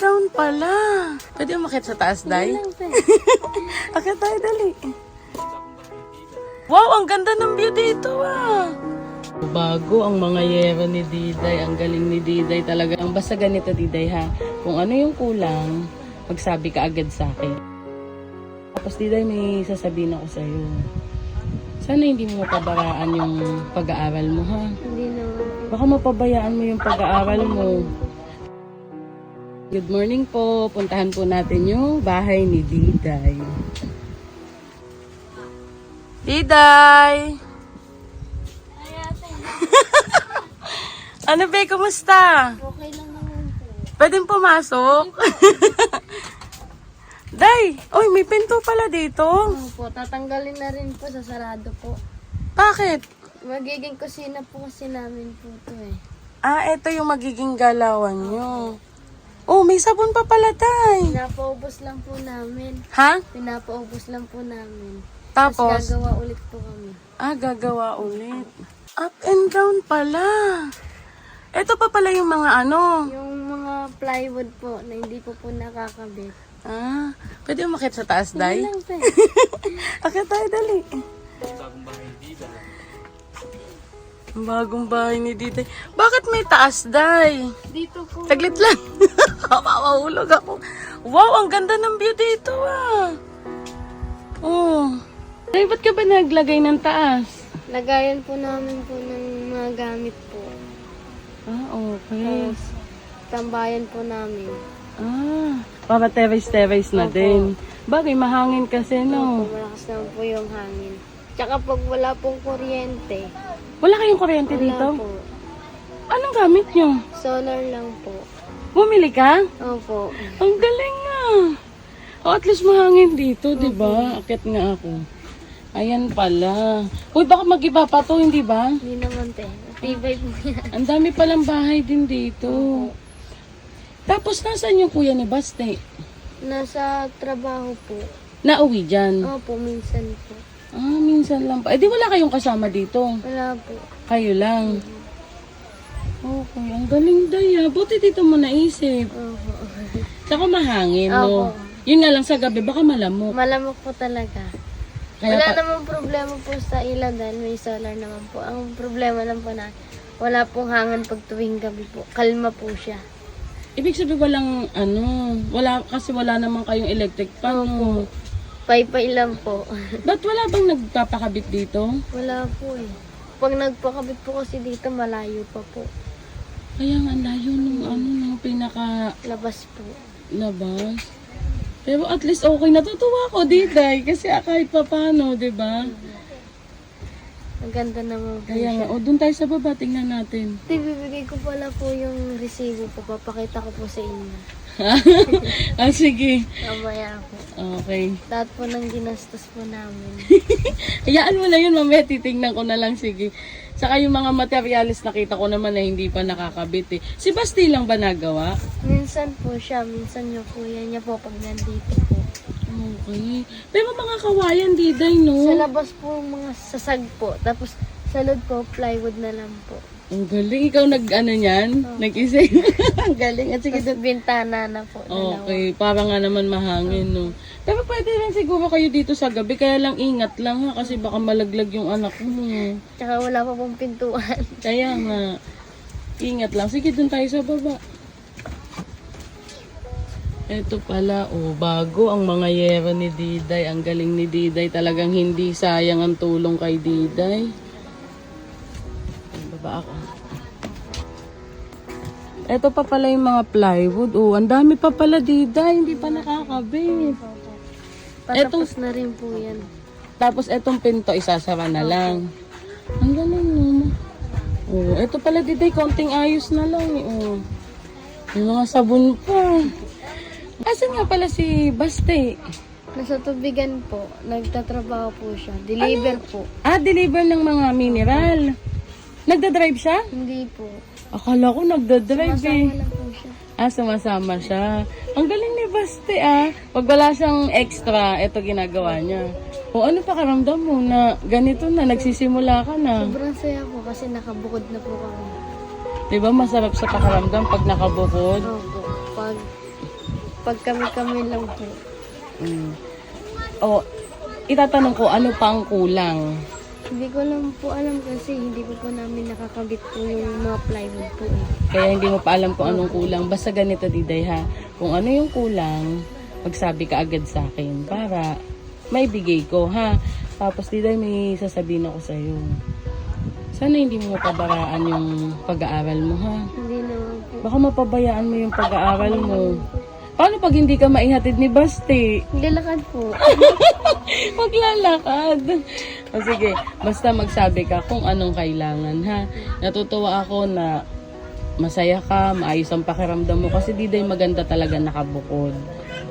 down pala. Pwede umakit sa taas, Day? Akit tayo, dali. Wow, ang ganda ng view dito ah. Bago ang mga yero ni Diday. Ang galing ni Diday talaga. Ang basta ganito, Diday ha. Kung ano yung kulang, magsabi ka agad sa akin. Tapos Diday, may sasabihin ako sa'yo. Sana hindi mo mapabaraan yung pag-aaral mo ha. Hindi naman. Baka mapabayaan mo yung pag-aaral mo. Good morning po. Puntahan po natin yung bahay ni Diday. Diday! ano be, kumusta? Okay lang naman po. Pwedeng pumasok? Day! Oy, may pinto pala dito. Ano po, tatanggalin na rin po sa sarado po. Bakit? Magiging kusina po kasi namin po to eh. Ah, ito yung magiging galawan nyo. Oh, may sabon pa pala, Day. Pinapaubos lang po namin. Ha? Pinapaubos lang po namin. Tapos? gagawa ulit po kami. Ah, gagawa ulit. Up and down pala. Ito pa pala yung mga ano. Yung mga plywood po na hindi po po nakakabit. Ah, pwede umakit sa taas, Day? Hindi lang, te. Akit tayo, dali. Ang bagong bahay ni Diday. Bakit may taas, Day? Dito po. Taglit lang. Mawawulog ako. Wow, ang ganda ng view dito, ah. Oh. Day, ba't ka ba naglagay ng taas? Lagayan po namin po ng mga gamit po. Ah, okay. Tapos, tambayan po namin. Ah, para terrace-terrace na Opo. din. Bagay, mahangin kasi, no? Po, malakas naman po yung hangin. Tsaka pag wala pong kuryente, Wala kayong kuryente wala dito? po. Anong gamit nyo? Solar lang po. Bumili ka? Opo. Ang galing nga. Oh, at least mahangin dito, di ba? Akit nga ako. Ayan pala. Uy, baka mag-iba pa to, hindi ba? Hindi naman te. Tibay po yan. Ang dami palang bahay din dito. Tapos, nasaan yung kuya ni Baste? Nasa trabaho po. Nauwi dyan. Opo, minsan po. Ah, minsan lang pa. Eh, di wala kayong kasama dito. Wala po. Kayo lang. Okay, ang galing daya. Buti dito mo naisip. Opo. Saka mahangin, no? Opo. Yun nga lang sa gabi, baka malamok. Malamok po talaga. Kaya wala pa- namang problema po sa ilaw dahil may solar naman po. Ang problema lang po na wala pong hangin pag tuwing gabi po. Kalma po siya. Ibig sabihin walang ano, wala kasi wala naman kayong electric pan. no? Paypay lang po. Ba't wala bang nagpapakabit dito? wala po eh. Pag nagpakabit po kasi dito, malayo pa po. Kaya nga ang layo nung ano nung pinaka Labas po. labas. Pero at least okay natutuwa ko diday kasi ah, kahit pa paano, 'di ba? Ang ganda naman po Kaya nga, o doon tayo sa baba, tingnan natin. Ate, bibigay ko pala po yung resibo po. Papakita ko po sa inyo. ah, sige. Mamaya po. Okay. Lahat po ng ginastos po namin. Hayaan mo na yun, mamaya titingnan ko na lang, sige. Saka yung mga materialis nakita ko naman na hindi pa nakakabit eh. Si Basti lang ba nagawa? minsan po siya, minsan yung kuya niya po pag nandito po. Okay. Pero mga kawayan, diday, Sa no? labas po mga sasag po. Tapos sa loob po, plywood na lang po. Ang galing. Ikaw nag, ano yan? Nag-isip. Ang galing. At sige, Tapos bintana na po. Dalawa. Okay, para nga naman mahangin, no? Pero pwede rin siguro kayo dito sa gabi, kaya lang ingat lang ha, kasi baka malaglag yung anak mo. Tsaka wala pa pong pintuan. Kaya nga, ingat lang. Sige, dun tayo sa baba. Ito pala, oh, bago ang mga yero ni Diday. Ang galing ni Diday. Talagang hindi sayang ang tulong kay Diday. Ay, Baba ako. Ito pa pala yung mga plywood. Oh, ang dami pa pala Diday. Hindi pa nakakabit. Patapos na rin po yan. Tapos etong pinto isasara na lang. Ang galing no. Oh, ito pala diday, konting ayos na lang. Oh. May mga sabon pa. Asan nga pala si Baste? Nasa tubigan po, nagtatrabaho po siya. Deliver po. Ah, deliver ng mga mineral. Nagda-drive siya? Hindi po. Akala ko nagda-drive eh. Masama lang po siya. Ah, sumasama siya. Ang galing ni Baste ah. Pag wala siyang extra, ito ginagawa niya. O ano pa karamdam mo na ganito na, nagsisimula ka na? Sobrang saya po kasi nakabukod na po kami. Di ba masarap sa pakaramdam pag nakabukod? Opo. Pag pag kami-kami lang po. Mm. O, itatanong ko, ano pa ang kulang? Hindi ko lang po alam kasi hindi po po namin nakakabit po yung mga plywood po eh. Kaya hindi mo pa alam kung anong kulang. Basta ganito, Diday, ha? Kung ano yung kulang, magsabi ka agad sa akin para maibigay ko, ha? Tapos, Diday, may sasabihin ako sa'yo. Sana hindi mo mapabaraan yung pag-aaral mo, ha? Hindi naman po. Baka mapabayaan mo yung pag-aaral mo. Paano pag hindi ka maihatid ni Basti? Naglalakad po. Maglalakad. O sige, basta magsabi ka kung anong kailangan, ha? Natutuwa ako na masaya ka, maayos ang pakiramdam mo kasi di day maganda talaga nakabukod.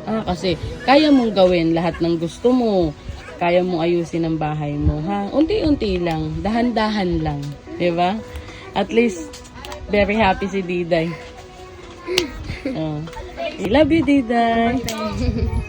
Ah, kasi kaya mong gawin lahat ng gusto mo. Kaya mong ayusin ang bahay mo, ha? Unti-unti lang, dahan-dahan lang, 'di ba? At least very happy si Diday. Oh. I love you, Diday.